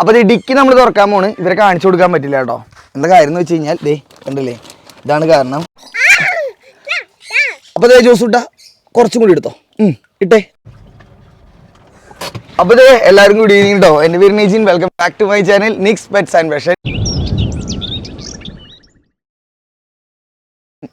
അപ്പൊ ഇത് ഡിക്കി നമ്മൾ തുറക്കാൻ പോണ്. ഇവരെ കാണിച്ചു കൊടുക്കാൻ പറ്റില്ല കേട്ടോ. എന്താ കാര്യം എന്ന് വെച്ച് കഴിഞ്ഞാൽ ദേ കണ്ടില്ലേ? ഇതാണ് കാരണം. അപ്പൊ ദേ ജോസ് ഇട്ടാ കുറച്ചും കൂടി എടുത്തോ. ഇട്ടേ. അപ്പൊ ദേ എല്ലാവരും ഗുഡ് ഈവനിങ് കേട്ടോ എന്റെ പേര് Neejin. Welcome back to my channel Nix pets and fashion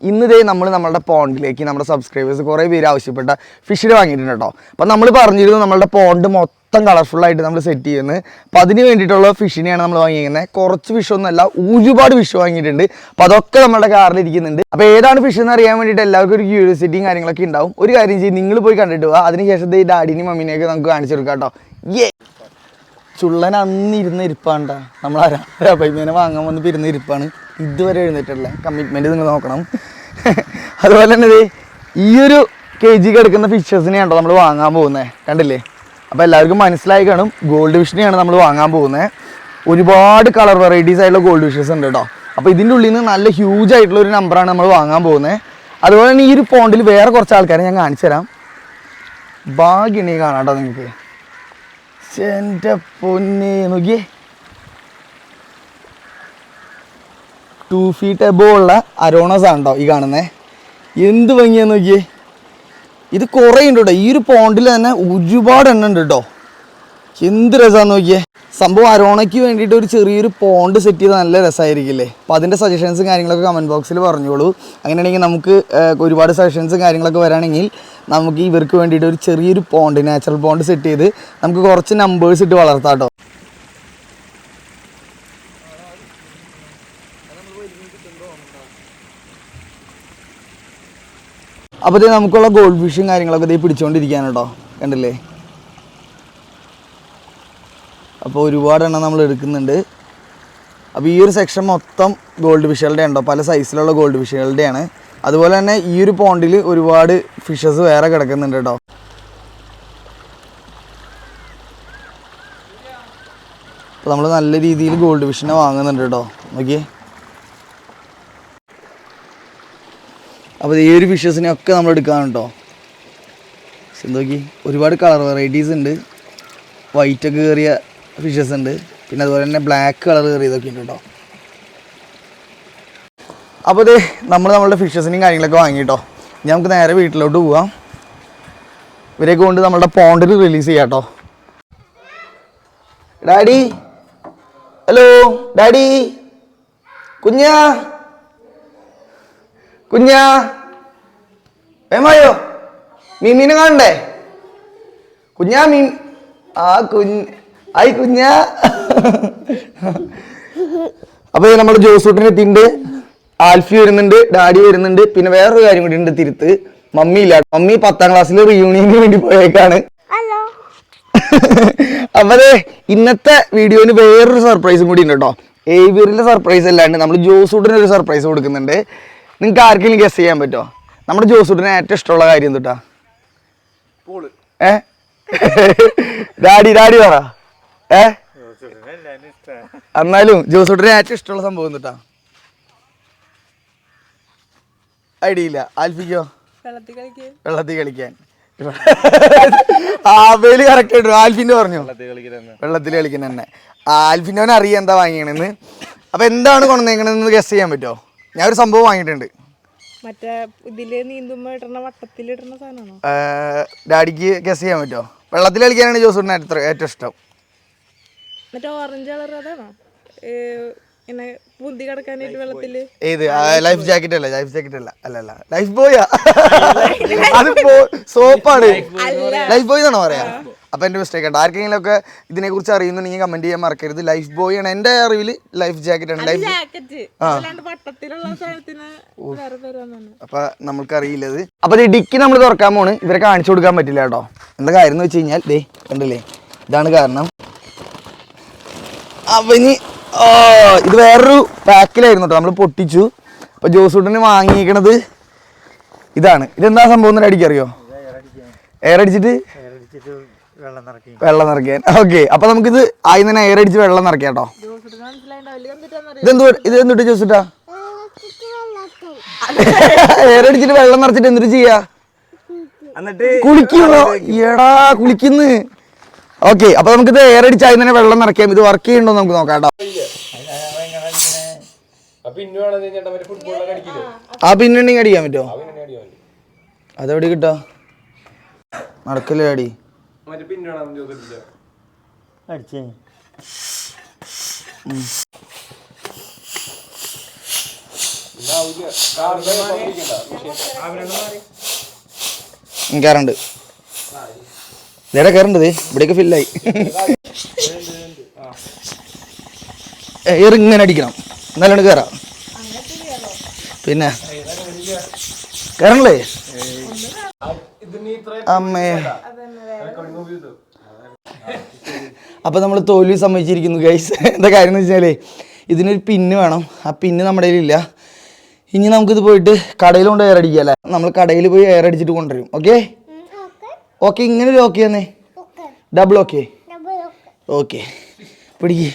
ഇന്ന് ദേ നമ്മൾ നമ്മുടെ പോണ്ടിലേക്ക് നമ്മുടെ സബ്സ്ക്രൈബേഴ്സ് കുറേ പേര് ആവശ്യപ്പെട്ട ഫിഷിനെ വാങ്ങിയിട്ടുണ്ട് കേട്ടോ. അപ്പം നമ്മൾ പറഞ്ഞിരുന്നു നമ്മളുടെ പോണ്ട് മൊത്തം കളർഫുൾ ആയിട്ട് നമ്മൾ സെറ്റ് ചെയ്യുന്നത്. അപ്പം അതിന് വേണ്ടിയിട്ടുള്ള ഫിഷിനെയാണ് നമ്മൾ വാങ്ങിയിരിക്കുന്നത്. കുറച്ച് ഫിഷ് അല്ല ഒരുപാട് ഫിഷ് വാങ്ങിയിട്ടുണ്ട്. അപ്പോൾ അതൊക്കെ നമ്മുടെ കാറിൽ ഇരിക്കുന്നുണ്ട്. അപ്പോൾ ഏതാണ് ഫിഷ് എന്ന് അറിയാൻ വേണ്ടിയിട്ട് എല്ലാവർക്കും ഒരു ക്യൂരിയോസിറ്റിയും കാര്യങ്ങളൊക്കെ ഉണ്ടാവും. ഒരു കാര്യം ചെയ്യും നിങ്ങൾ പോയി കണ്ടിട്ട് പോവാ അതിനുശേഷം ഈ ഡാഡിനെയും മമ്മീനെയൊക്കെ നമുക്ക് കാണിച്ചു കൊടുക്കാം കേട്ടോ. ഏ ചുള്ളൻ അന്ന് ഇരുന്ന് ഇരിപ്പാണ്ട നമ്മൾ അരാപൈമേനെ വാങ്ങാൻ വന്ന് ഇരുന്ന് ഇരിപ്പാണ്. ഇതുവരെ എഴുന്നേറ്റല്ലേ കമ്മിറ്റ്മെന്റ് നിങ്ങൾ നോക്കണം. അതുപോലെ തന്നെ ഈ ഒരു കെ ജിക്ക് എടുക്കുന്ന ഫിഷസിനെയാണോ നമ്മൾ വാങ്ങാൻ പോകുന്നത്? കണ്ടില്ലേ? അപ്പോൾ എല്ലാവർക്കും മനസ്സിലായി കാണും ഗോൾഡ് വിഷനെയാണ് നമ്മൾ വാങ്ങാൻ പോകുന്നത് ഒരുപാട് കളർ വെറൈറ്റീസ് ആയിട്ടുള്ള ഗോൾഡ് വിഷസ് ഉണ്ട് കേട്ടോ. അപ്പോൾ ഇതിന്റെ ഉള്ളിൽ നിന്ന് നല്ല ഹ്യൂജ് ആയിട്ടുള്ള ഒരു നമ്പറാണ് നമ്മൾ വാങ്ങാൻ പോകുന്നത് അതുപോലെ തന്നെ ഈ ഒരു പോണ്ടിൽ വേറെ കുറച്ച് ആൾക്കാരെ ഞാൻ കാണിച്ചു തരാം. ഭാഗ്യണി കാണാം കേട്ടോ നിങ്ങൾക്ക് നോക്കിയേ. ടു ഫീറ്റ് എബോ ഉള്ള അരോണസ് ആണ് കേട്ടോ ഈ കാണുന്നേ. എന്ത് ഭംഗിയാ നോക്കിയേ. ഇത് കുറേ ഉണ്ട് കേട്ടോ ഈ ഒരു പോണ്ടിൽ തന്നെ ഒരുപാട് എണ്ണ ഉണ്ട് കേട്ടോ എന്ത് രസമാണെന്ന് നോക്കിയേ. സംഭവം അരോണയ്ക്ക് വേണ്ടിയിട്ട് ഒരു ചെറിയൊരു പോണ്ട് സെറ്റ് ചെയ്ത് നല്ല രസമായിരിക്കില്ലേ അപ്പോൾ അതിന്റെ സജഷൻസും കാര്യങ്ങളൊക്കെ കമന്റ് ബോക്സിൽ പറഞ്ഞോളൂ. അങ്ങനെയാണെങ്കിൽ നമുക്ക് ഒരുപാട് സജഷൻസും കാര്യങ്ങളൊക്കെ വരാണെങ്കിൽ നമുക്ക് ഇവർക്ക് വേണ്ടിയിട്ട് ഒരു ചെറിയൊരു പോണ്ട് നാച്ചുറൽ പോണ്ട് സെറ്റ് ചെയ്ത് നമുക്ക് കുറച്ച് നമ്പേഴ്സ് ഇട്ട് വളർത്താം അപ്പോൾ ഇത് നമുക്കുള്ള ഗോൾഡ് ഫിഷും കാര്യങ്ങളൊക്കെ ഇത് പിടിച്ചുകൊണ്ടിരിക്കുകയാണ് കേട്ടോ കണ്ടില്ലേ? അപ്പോൾ ഒരുപാട് എണ്ണം നമ്മൾ എടുക്കുന്നുണ്ട്. അപ്പോൾ ഈ ഒരു സെക്ഷൻ മൊത്തം ഗോൾഡ് ഫിഷുകളുടെ ഉണ്ടോ? പല സൈസിലുള്ള ഗോൾഡ് ഫിഷുകളുടെയാണ് അതുപോലെ തന്നെ ഈ ഒരു പോണ്ടിൽ ഒരുപാട് ഫിഷസ് വേറെ കിടക്കുന്നുണ്ട് കേട്ടോ അപ്പോൾ നമ്മൾ നല്ല രീതിയിൽ ഗോൾഡ് ഫിഷിനെ വാങ്ങുന്നുണ്ട് കേട്ടോ നോക്കിയേ. അപ്പോൾ ഈ ഒരു ഫിഷസിനെ ഒക്കെ നമ്മൾ എടുക്കാനുണ്ടോ? നോക്കി ഒരുപാട് കളർ വെറൈറ്റീസ് ഉണ്ട്. വൈറ്റ് ഒക്കെ കയറിയ ഫിഷസ് ഉണ്ട്. പിന്നെ അതുപോലെ തന്നെ ബ്ലാക്ക് കളർ കയറിയതൊക്കെ ഉണ്ട് കേട്ടോ. അപ്പോൾ ഇത് നമ്മൾ നമ്മളുടെ ഫിഷസിനെയും കാര്യങ്ങളൊക്കെ വാങ്ങി കേട്ടോ. ഇനി നമുക്ക് നേരെ വീട്ടിലോട്ട് പോവാം. ഇവരെയൊക്കെ കൊണ്ട് നമ്മളുടെ പോണ്ടിൽ റിലീസ് ചെയ്യാം കേട്ടോ. ഡാഡി? ഹലോ? ഡാഡി? കുഞ്ഞാ? കുഞ്ഞാ വേമായോ മീമീനെ കാണണ്ടേ? കുഞ്ഞാ മീൻ ആ കുഞ്ഞ് ആയി കുഞ്ഞാ. അപ്പൊ നമ്മുടെ ജോസൂട്ടിന് എത്തിണ്ട് ആൽഫി വരുന്നുണ്ട് ഡാഡി വരുന്നുണ്ട് പിന്നെ വേറൊരു കാര്യം കൂടി ഉണ്ട് തിരുത്ത്. മമ്മി ഇല്ല. മമ്മി പത്താം ക്ലാസ്സിൽ റീയൂണിയന് വേണ്ടി പോയേക്കാണ്. അപ്പൊ അതെ ഇന്നത്തെ വീഡിയോന് വേറൊരു സർപ്രൈസും കൂടി ഉണ്ട് കേട്ടോ. ഏവിയറിന്റെ സർപ്രൈസ് അല്ലാണ്ട് നമ്മൾ ജോസൂട്ടിന് ഒരു സർപ്രൈസ് കൊടുക്കുന്നുണ്ട്. നിങ്ങൾക്ക് ആർക്കെങ്കിലും ഗസ് ചെയ്യാൻ പറ്റുമോ നമ്മുടെ ജോസൂട്ടിന് ഏറ്റവും ഇഷ്ടമുള്ള കാര്യം എന്തുട്ടാ? ഏ? ഡാഡി ഡാഡി പറ. ഏ? എന്നാലും ജോസൂട്ടിന് ഏറ്റവും ഇഷ്ടമുള്ള സംഭവം എന്തുട്ടാ? ഐഡിയ ഇല്ല ആൽഫിക്കോ? വെള്ളത്തിൽ കളിക്കാൻ. ആവേൽ കറക്റ്റ് ആയിട്ടു ആൽഫിന്റെ പറഞ്ഞു. വെള്ളത്തിൽ കളിക്കുന്ന തന്നെ. ആൽഫിന്റെ അവൻ അറിയാം എന്താ വാങ്ങിയണെന്ന് അപ്പൊ എന്താണ് കൊണ്ടുവന്നേക്കണെന്ന് ഗസ് ചെയ്യാൻ പറ്റുമോ ഞാൻ ഒരു സംഭവം വാങ്ങിയിട്ടുണ്ട്. മറ്റേ ഇതിൽ നീന്തുമ്പോ ഇടണ വട്ടത്തിൽ ഇടണ സാധനമാണോ? ഡാഡിക്ക് ഗസ് ചെയ്യാൻ പറ്റുമോ വെള്ളത്തിൽ കളിക്കാനാണ് ജോസൂട്ടിന് ഏറ്റവും ഏറ്റവും ഇഷ്ടം. മറ്റേ ഓറഞ്ച് കളർ അതാണോ? ഏ, ഇങ്ങനെ പുന്തി കിടക്കാനായിട്ട് വെള്ളത്തിൽ? ഏത്? ലൈഫ് ജാക്കറ്റ് അല്ല ലൈഫ് ജാക്കറ്റ് അല്ല. അല്ല അല്ല. ലൈഫ് ബോയാ അത് സോപ്പാണ് ലൈഫ് ബോയ് എന്നാണോ പറയാ? അപ്പൊ എന്റെ മിസ്റ്റേക്ക് ഉണ്ട് ആർക്കെങ്കിലും ഒക്കെ ഇതിനെക്കുറിച്ച് അറിയുന്നുണ്ടെങ്കിൽ കമന്റ് ചെയ്യാൻ മറക്കരുത്. ലൈഫ് ബോയ് ആണ്. എന്റെ അറിവിൽ ലൈഫ് ജാക്കറ്റ് ആണ്. ലൈഫ് ജാക്കറ്റ് അല്ലാണ്ട് അറിയില്ലത് അപ്പൊ അപ്പൊ ഈ ഡിക്കി നമ്മൾ തുറക്കാൻ പോണ്. ഇവരെ കാണിച്ചു കൊടുക്കാൻ പറ്റില്ല കേട്ടോ. എന്താ കാര്യം എന്ന് വെച്ച് കഴിഞ്ഞാൽ ദേ കണ്ടില്ലേ? ഇതാണ് കാരണം. അവന് ഓ ഇത് വേറൊരു പാക്കിലായിരുന്നു കേട്ടോ. നമ്മൾ പൊട്ടിച്ചു. അപ്പൊ ജോസുട്ടന് വാങ്ങിയിരിക്കണത് ഇതാണ്. ഇതെന്താ സംഭവം? എന്നൊരു അടിക്കറിയോ എയർ അടിച്ചിട്ട് വെള്ളം നിറയ്ക്കാൻ ഓക്കെ അപ്പൊ നമുക്കിത് ആദ്യം തന്നെ എയർ അടിച്ച് വെള്ളം നിറയ്ക്കാം കേട്ടോ. ഇതെന്തു ഇത് എന്തിട്ട് ജോസിട്ടാ എയർ അടിച്ചിട്ട് വെള്ളം നിറച്ചിട്ട് എന്തിട്ട് ചെയ്യാ? എന്നിട്ട് കുളിക്കുന്നോ എടാ കുളിക്കുന്നു. ഓക്കെ അപ്പൊ നമുക്ക് ഇത് എയർ അടിച്ച് അതിന് തന്നെ വെള്ളം നിറയ്ക്കാം. ഇത് വർക്ക് ചെയ്യണ്ടോ നമുക്ക് നോക്കാം കേട്ടോ. ആ പിന്നുണ്ടെങ്കിൽ അടിക്കാൻ പറ്റുമോ? അതെവിടെ കിട്ടോ? നടക്കല്ലേ അടി. മറ്റേ അടിച്ചേ. കയറുണ്ട് നേരെ കയറുണ്ട് ഇവിടേക്ക് ഫില്ലായി എയർ ഇങ്ങനെ അടിക്കണം. എന്നാലാണ് കയറാം പിന്നെ? കയറണല്ലേ അമ്മേ. അപ്പൊ നമ്മൾ തോൽവി സമ്മതിച്ചിരിക്കുന്നു ഗൈസ് എന്താ കാര്യം എന്ന് വെച്ചാൽ ഇതിനൊരു പിന്ന് വേണം. ആ പിന്ന് നമ്മുടെ കയ്യിലില്ല. ഇനി നമുക്കിത് പോയിട്ട് കടയിൽ കൊണ്ട് എയർ അല്ലേ? നമ്മൾ കടയിൽ പോയി എയർ അടിച്ചിട്ട് കൊണ്ടുവരും. ഓക്കെ ഓക്കെ ഇങ്ങനെ ഒരു ഓക്കെ തന്നെ ഡബിൾ ഓക്കെ ഓക്കെ പിടിക്ക്.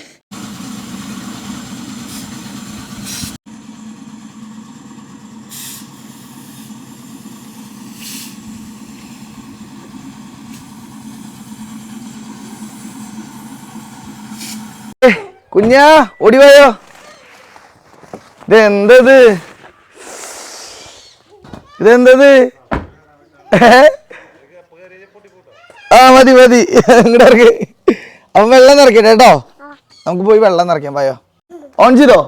കുഞ്ഞാ ഓടിവായോ? ഇതെന്തത്? ഇതെന്തത്? ആ മതി മതി. ഇങ്ങോട്ട് ഇറക്കി. അവൻ വെള്ളം നിറക്കട്ടെ കേട്ടോ. നമുക്ക് പോയി വെള്ളം നിറയ്ക്കാം പായോ ഓൺ ചെയ്തോ?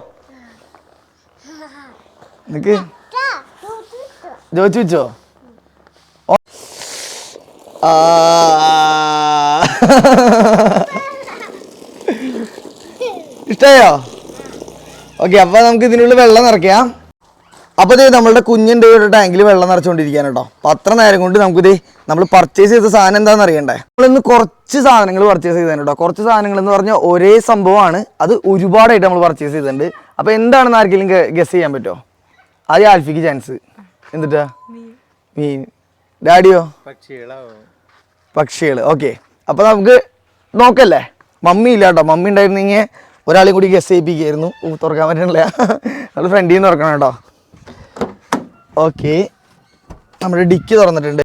നിക്ക്. ജോച്ചു വെച്ചോ ആ. ഇഷ്ടമായോ ഓക്കെ അപ്പൊ നമുക്ക് ഇതിനുള്ളിൽ വെള്ളം നിറയ്ക്കാം. അപ്പോൾ ഇത് നമ്മളുടെ കുഞ്ഞിന്റെ ഒരു ടാങ്കിൽ വെള്ളം നിറച്ചുകൊണ്ടിരിക്കുകയാണ് കേട്ടോ. അപ്പോൾ അത്ര നേരം കൊണ്ട് നമുക്കിത് നമ്മൾ പർച്ചേസ് ചെയ്ത സാധനം എന്താണെന്ന് അറിയണ്ടേ? നമ്മളിന്ന് കുറച്ച് സാധനങ്ങൾ പർച്ചേസ് ചെയ്തതാണ് കേട്ടോ. കുറച്ച് സാധനങ്ങൾ എന്ന് പറഞ്ഞാൽ ഒരേ സംഭവമാണ്. അത് ഒരുപാടായിട്ട് നമ്മൾ പർച്ചേസ് ചെയ്തിട്ടുണ്ട്. അപ്പോൾ എന്താണെന്ന് ആർക്കെങ്കിലും ഗസ് ചെയ്യാൻ പറ്റുമോ? ആദ്യം ആൽഫിക്ക് ചാൻസ് എന്നിട്ടാ? മീൻ. ഡാഡിയോ? പക്ഷികൾ ഓക്കെ അപ്പോൾ നമുക്ക് നോക്കല്ലേ? മമ്മി ഇല്ല കേട്ടോ. മമ്മി ഉണ്ടായിരുന്നെങ്കിൽ ഒരാളെയും കൂടി ഗസ് ചെയ്യിപ്പിക്കായിരുന്നു ഊ, തുറക്കാൻ പറ്റണില്ല. നമ്മൾ ഫ്രണ്ടിൽ നിന്ന് തുറക്കണം കേട്ടോ. ഓക്കെ നമ്മുടെ ഡിക്കി തുറന്നിട്ടുണ്ട്.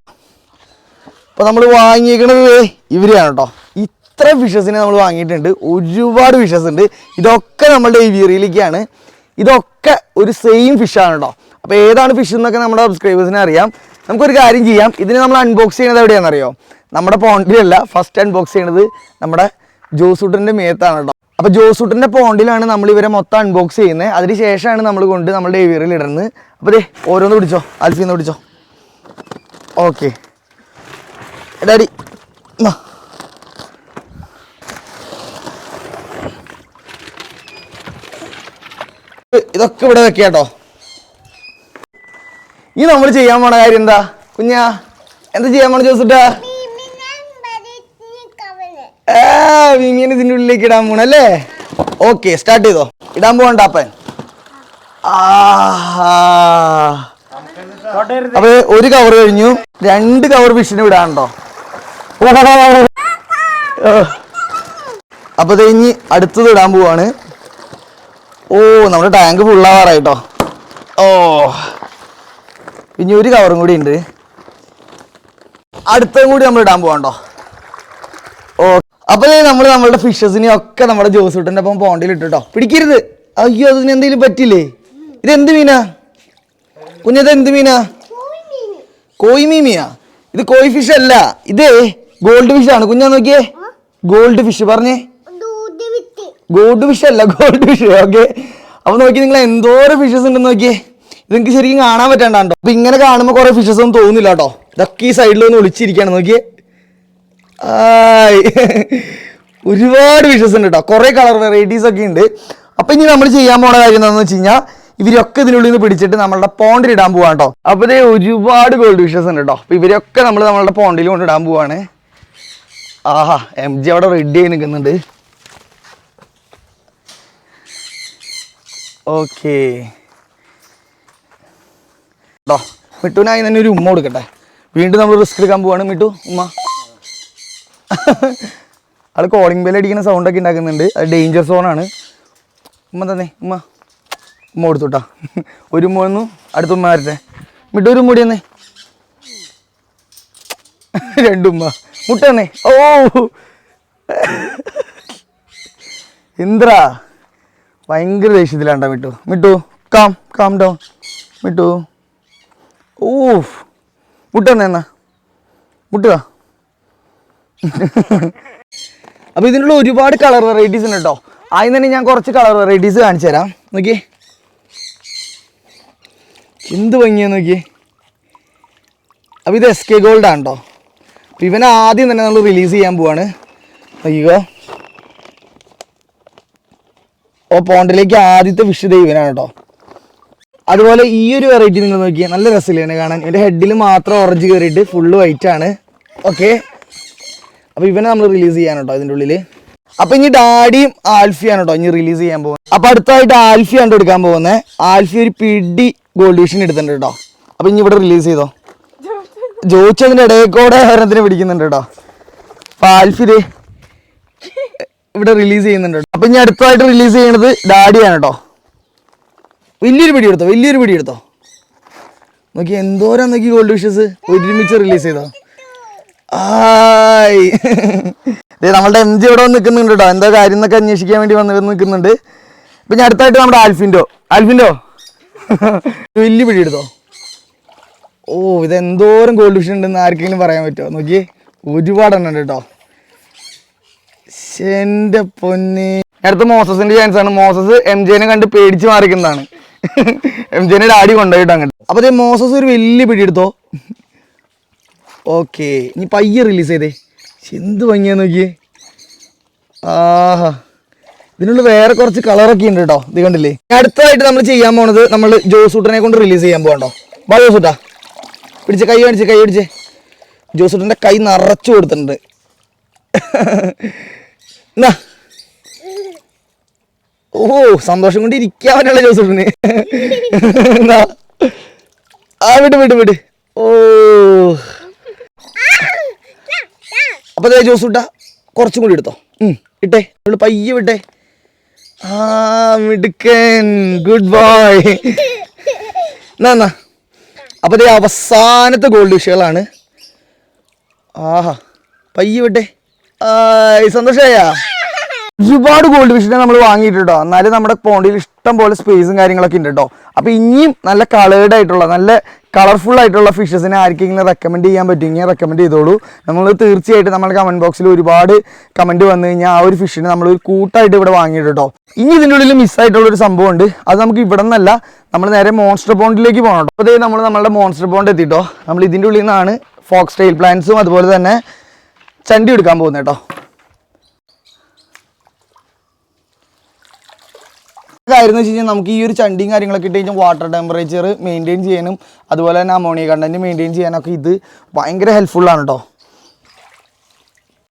അപ്പോൾ നമ്മൾ വാങ്ങിയിരിക്കുന്നത് ഇവരെയാണ് കേട്ടോ. ഇത്ര ഫിഷസിനെ നമ്മൾ വാങ്ങിയിട്ടുണ്ട്. ഒരുപാട് ഫിഷസ് ഉണ്ട്. ഇതൊക്കെ നമ്മളുടെ ഏവിയറിയിലേക്കാണ് ഇതൊക്കെ ഒരു സെയിം ഫിഷാണ് കേട്ടോ. അപ്പോൾ ഏതാണ് ഫിഷ് എന്നൊക്കെ നമ്മുടെ സബ്സ്ക്രൈബേഴ്സിനെ അറിയാം. നമുക്കൊരു കാര്യം ചെയ്യാം. ഇതിനെ നമ്മൾ അൺബോക്സ് ചെയ്യുന്നത് എവിടെയാണെന്നറിയോ? നമ്മുടെ പോണ്ടിലല്ല ഫസ്റ്റ് അൺബോക്സ് ചെയ്യണത് നമ്മുടെ ജോസൂട്ടിന്റെ മേത്താണ് കേട്ടോ. അപ്പോൾ ജോസൂട്ടിന്റെ പോണ്ടിലാണ് നമ്മൾ ഇവരെ മൊത്തം അൺബോക്സ് ചെയ്യുന്നത്. അതിന് ശേഷമാണ് നമ്മൾ കൊണ്ട് നമ്മുടെ ഏവിയറിൽ ഇടുന്നത് അപ്പോൾ ദേ ഓരോന്ന് പിടിച്ചോ. അൽഫിന്ന് പിടിച്ചോ. Okay daddy. ഇതൊക്കെ ഇവിടെ വെക്കുക കേട്ടോ. ഇനി നമ്മൾ ചെയ്യാൻ പോണ കാര്യം എന്താ? കുഞ്ഞാ എന്താ ചെയ്യാൻ പോണ ജോസിട്ടാ? മീമീനെ ഇതിന്റെ ഉള്ളിലേക്ക് ഇടാൻ പോണല്ലേ ഓക്കെ സ്റ്റാർട്ട് ചെയ്തോ. ഇടാൻ പോകണ്ട അപ്പൻ. അപ്പൊ ഒരു കവർ കഴിഞ്ഞു. രണ്ട് കവർ ഫിഷിന് വിടാനുണ്ടോ? അപ്പൊ ഇനി അടുത്തത് ഇടാൻ പോവാണ്. ഓ നമ്മുടെ ടാങ്ക് ഫുള്ളാവാറായിട്ടോ ഓ. ഇനി ഒരു കവറും കൂടി ഉണ്ട്. അടുത്തതും കൂടി നമ്മൾ ഇടാൻ പോവാണ്ടോ ഓ അപ്പൊ നമ്മൾ നമ്മളുടെ ഫിഷസിനെ ഒക്കെ നമ്മുടെ ജോസൂട്ടന്റെ ഒപ്പം പോണ്ടിൽ ഇട്ടോ പിടിക്കരുത്. അയ്യോ അതിന് എന്തെങ്കിലും പറ്റില്ലേ ഇത് എന്ത് മീനാ കുഞ്ഞത് എന്ത് മീനാ? കോയി മീമിയാ ഇത് കോയി ഫിഷ് അല്ല. ഇത് ഗോൾഡ് ഫിഷ് ആണ്. കുഞ്ഞാ നോക്കിയേ. ഗോൾഡ് ഫിഷ് പറഞ്ഞേ. ഗോൾഡ് ഫിഷ് അല്ല ഗോൾഡ് ഫിഷ് ഓക്കെ അപ്പൊ നോക്കി നിങ്ങൾ എന്തോരം ഫിഷസ് ഉണ്ടെന്ന് നോക്കിയേ. ഇത് നിങ്ങൾക്ക് ശരിക്കും കാണാൻ പറ്റണ്ടോ അപ്പൊ ഇങ്ങനെ കാണുമ്പോൾ കുറെ ഫിഷസ് ഒന്നും തോന്നില്ല കേട്ടോ ഇതൊക്കെ ഈ സൈഡിലൊന്ന് ഒളിച്ചിരിക്കുകയാണ് നോക്കിയേ. ആയ്. ഒരുപാട് വിഷസ് ഉണ്ട് കേട്ടോ കുറേ കളർ വെറൈറ്റീസ് ഒക്കെ ഉണ്ട്. അപ്പോൾ ഇനി നമ്മൾ ചെയ്യാൻ പോണ കാര്യം എന്താണെന്ന് വെച്ച് കഴിഞ്ഞാൽ ഇവരൊക്കെ ഇതിനുള്ളിൽ നിന്ന് പിടിച്ചിട്ട് നമ്മളുടെ പോണ്ടിൽ ഇടാൻ പോവാണ് കേട്ടോ അപ്പോൾ ഇതേ ഒരുപാട് ഗോൾഡ് വിഷസ് ഉണ്ട് കേട്ടോ അപ്പോൾ ഇവരൊക്കെ നമ്മൾ നമ്മളുടെ പോണ്ടിൽ കൊണ്ട് ഇടാൻ പോവാണ്. ആഹാ എം ജി അവിടെ റെഡി ആയി നിൽക്കുന്നുണ്ട് ഓക്കേ കേട്ടോ മിട്ടുവിനായി തന്നെ ഒരു ഉമ്മ കൊടുക്കട്ടെ. വീണ്ടും നമ്മൾ റിസ്ക് എടുക്കാൻ പോവാണ്. മിട്ടു ഉമ്മ. ആൾ കോളിംഗ് ബെൽ അടിക്കുന്ന സൗണ്ട് ഒക്കെ ഉണ്ടാക്കുന്നുണ്ട്. അത് ഡേഞ്ചർ സോണാണ് ഉമ്മ തന്നെ ഉമ്മ. ഉമ്മ കൊടുത്തുട്ടാ. ഒരു ഉമ്മ വന്നു. അടുത്ത ഉമ്മ വരട്ടെ. മിട്ടു ഒരു മുടി തന്നെ രണ്ടുമ്മ മുട്ട തന്നെ ഓ. ഇന്ദ്ര ഭയങ്കര ദേഷ്യത്തിലാണ്ട Mittu. Mittu calm calm down Mittu. ഊഫ്. മുട്ട എന്നാ. മുട്ടുക അപ്പോൾ ഇതിനുള്ള ഒരുപാട് കളർ വെറൈറ്റീസ് ഉണ്ട് കേട്ടോ ആദ്യം തന്നെ ഞാൻ കുറച്ച് കളർ വെറൈറ്റീസ് കാണിച്ചു തരാം. നോക്കി. എന്ത് ഭംഗിയാ നോക്കിയേ അപ്പോൾ ഇത് എസ് കെ ഗോൾഡ് ആണ് കേട്ടോ അപ്പോൾ ആദ്യം തന്നെ നമ്മൾ റിലീസ് ചെയ്യാൻ പോവാണ്. നോക്കിക്കോ. ഓ പോണ്ടിലേക്ക് ആദ്യത്തെ ഫിഷ് ദൈവനാണ് കേട്ടോ അതുപോലെ ഈ ഒരു വെറൈറ്റി നിങ്ങൾ നോക്കിയാൽ നല്ല രസമില്ല കാണാൻ. എന്റെ ഹെഡിൽ മാത്രം ഓറഞ്ച് കയറിയിട്ട് ഫുള്ള് വൈറ്റ് ആണ്. ഓക്കെ അപ്പോൾ ഇവനെ നമ്മൾ റിലീസ് ചെയ്യാൻ കേട്ടോ ഇതിന്റെ ഉള്ളിൽ അപ്പോൾ ഇനി ഡാഡിയും ആൽഫിയാണ് കേട്ടോ ഇനി റിലീസ് ചെയ്യാൻ പോകുന്നത്. അപ്പോൾ അടുത്തായിട്ട് ആൽഫി ആണ് എടുക്കാൻ പോകുന്നത് ആൽഫി ഒരു പിടി ഗോൾഡ് വിഷൻ എടുത്തിട്ടുണ്ട് കേട്ടോ അപ്പോൾ ഇനി ഇവിടെ റിലീസ് ചെയ്തോ? ജോയിച്ചതിന്റെ ഇടയിൽ കൂടെ ഹരണത്തിന് പിടിക്കുന്നുണ്ട് കേട്ടോ അപ്പോൾ ആൽഫി ഇവിടെ റിലീസ് ചെയ്യുന്നുണ്ട്. അപ്പോൾ ഇനി അടുത്തതായിട്ട് റിലീസ് ചെയ്യുന്നത് ഡാഡിയാണ് കേട്ടോ വലിയൊരു പിടി എടുത്തോ? വലിയൊരു പിടി എടുത്തോ? നോക്കി എന്തോരം നോക്കി ഗോൾഡ് വിഷസ് ഒരുമിച്ച് റിലീസ് ചെയ്തോ? ആയ്. നമ്മളുടെ എം ജി ഇവിടെ വന്ന് നിൽക്കുന്നുണ്ട് കേട്ടോ എന്താ കാര്യം എന്നൊക്കെ അന്വേഷിക്കാൻ വേണ്ടി വന്ന് നിൽക്കുന്നുണ്ട്. ഇപ്പം ഞാൻ അടുത്തായിട്ട് നമ്മുടെ ആൽഫിൻഡോ ആൽഫിൻഡോ വലിയ പിടി എടുത്തോ? ഓ ഇത് എന്തോരം ഗോൾഡ് ഫിഷ് ഉണ്ടെന്ന് ആർക്കെങ്കിലും പറയാൻ പറ്റുമോ? നോക്കിയേ ഒരുപാടെണ്ണം ഉണ്ട് കേട്ടോ പൊന്നി പൊന്നെ. അടുത്ത മോസസിന്റെ ചാൻസ് ആണ്. മോസസ് എം ജെനെ കണ്ട് പേടിച്ച് മാറിക്കുന്നതാണ്. എം ജെനെ ഡാഡി കൊണ്ടുപോയിട്ട് അങ്ങോട്ട് അപ്പൊ ദേ മോസസ് ഒരു വലിയ പിടി എടുത്തോ? ഓക്കെ ഇനി പയ്യെ റിലീസ് ചെയ്തേ. എന്ത് ഭംഗിയാ നോക്കിയേ. ആഹാ. ഇതിനുള്ള വേറെ കുറച്ച് കളറൊക്കെ ഉണ്ട് കേട്ടോ ഇത് കണ്ടില്ലേ? അടുത്തതായിട്ട് നമ്മൾ ചെയ്യാൻ പോണത് നമ്മൾ ജോസൂട്ടനെ കൊണ്ട് റിലീസ് ചെയ്യാൻ പോകണ്ടോ ബാ ജോസൂട്ടാ പിടിച്ച് കൈ കാണിച്ച് കൈ പിടിച്ച്. ജോസൂട്ടന്റെ കൈ നിറച്ചു കൊടുത്തിട്ടുണ്ട്. എന്നാ? ഓ സന്തോഷം കൊണ്ട് ഇരിക്കാൻ പറ്റില്ല ജോസൂട്ടന് എന്നാ? ആ വിട്ട് വിട്ട് വിട്ട് ഓ. അപ്പൊ ജ്യൂസ് ഇട്ടാ കുറച്ചും കൂടി എടുത്തോ. ഇട്ടേ നമ്മൾ പയ്യെ വിട്ടേ. ആ മിടുക്കൻ ഗുഡ് ബോയ് എന്നാ എന്നാ അപ്പൊ അതേ അവസാനത്തെ ഗോൾഡ് വിഷയങ്ങളാണ് ആഹാ പയ്യെ വിട്ടെ. സന്തോഷമായാ ഒരുപാട് ഗോൾഡ് ഫിഷിനെ നമ്മൾ വാങ്ങിയിട്ടുണ്ടോ എന്നാലും നമ്മുടെ പോണ്ടിയിൽ ഇഷ്ടം പോലെ സ്പേസും കാര്യങ്ങളൊക്കെ ഉണ്ട് കേട്ടോ. അപ്പൊ ഇനിയും നല്ല കളേർഡ് ആയിട്ടുള്ള നല്ല കളർഫുൾ ആയിട്ടുള്ള ഫിഷസിനെ ആർക്കെങ്കിലും റെക്കമെൻഡ് ചെയ്യാൻ പറ്റുമെങ്കിൽ റെക്കമെൻഡ് ചെയ്തോളൂ. നമ്മൾ തീർച്ചയായിട്ടും നമ്മുടെ കമന്റ് ബോക്സിൽ ഒരുപാട് കമന്റ് വന്നു കഴിഞ്ഞാൽ ആ ഒരു ഫിഷിനെ നമ്മൾ ഒരു കൂട്ടായിട്ട് ഇവിടെ വാങ്ങിയിട്ട് ഇനി ഇതിന്റെ ഉള്ളിൽ മിസ്സായിട്ടുള്ള ഒരു സംഭവം ഉണ്ട്. അത് നമുക്ക് ഇവിടെ നിന്നല്ല നമ്മൾ നേരെ മോൺസ്റ്റർ പോണ്ടിലേക്ക് പോകണം കേട്ടോ അതേ നമ്മൾ നമ്മുടെ മോൺസ്റ്റർ പോണ്ട് എത്തിയിട്ടോ നമ്മൾ ഇതിന്റെ ഉള്ളിൽ നിന്നാണ് ഫോക്സ് ടെയിൽ പ്ലാന്റ്സും അതുപോലെ തന്നെ ചണ്ടി എടുക്കാൻ പോകുന്നത് കേട്ടോ കാര്യം വെച്ച് കഴിഞ്ഞാൽ നമുക്ക് ഈ ഒരു ചണ്ടിയും കാര്യങ്ങളൊക്കെ ഇട്ട് കഴിഞ്ഞാൽ വാട്ടർ ടെമ്പറേച്ചർ മെയിന്റെയിൻ ചെയ്യാനും അതുപോലെ തന്നെ അമോണിയ കണ്ടന്റ് മെയിന്റെയിൻ ചെയ്യാനൊക്കെ ഇത് ഭയങ്കര ഹെൽപ്ഫുള്ളാണ് കേട്ടോ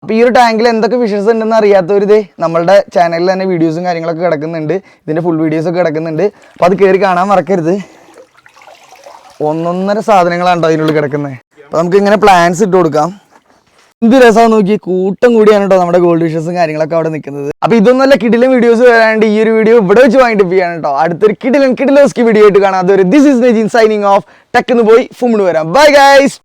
അപ്പോൾ ഈ ഒരു ടാങ്കിൽ എന്തൊക്കെ ഫിഷസ് ഉണ്ടെന്ന് അറിയാത്തവർ ഇതേ നമ്മളുടെ ചാനലിൽ തന്നെ വീഡിയോസും കാര്യങ്ങളൊക്കെ കിടക്കുന്നുണ്ട്. ഇതിന്റെ ഫുൾ വീഡിയോസൊക്കെ കിടക്കുന്നുണ്ട്. അപ്പോൾ അത് കയറി കാണാൻ മറക്കരുത്. ഒന്നൊന്നര സാധനങ്ങളാണ് കേട്ടോ അതിനുള്ളിൽ കിടക്കുന്നത് അപ്പോൾ നമുക്ക് ഇങ്ങനെ പ്ലാൻസ് ഇട്ട് കൊടുക്കാം. എന്ത് രസമാണ് നോക്കി കൂട്ടം കൂടിയാണ് കേട്ടോ നമ്മുടെ ഗോൾഡ് വിഷസും കാര്യങ്ങളൊക്കെ അവിടെ നിൽക്കുന്നത്. അപ്പൊ ഇതൊന്നല്ല കിടിലൻ വീഡിയോസ് വരാണ്ട് ഈ ഒരു വീഡിയോ ഇവിടെ വെച്ച് വാങ്ങിട്ട് ചെയ്യാണ് കേട്ടോ അടുത്തൊരു കിടിലൻ കിടിലോസ്കി വീഡിയോ ആയിട്ട് കാണാം. അതൊരു this is Najeen signing off tech എന്ന് പോയി ഫുമിന് വരാം. Bye guys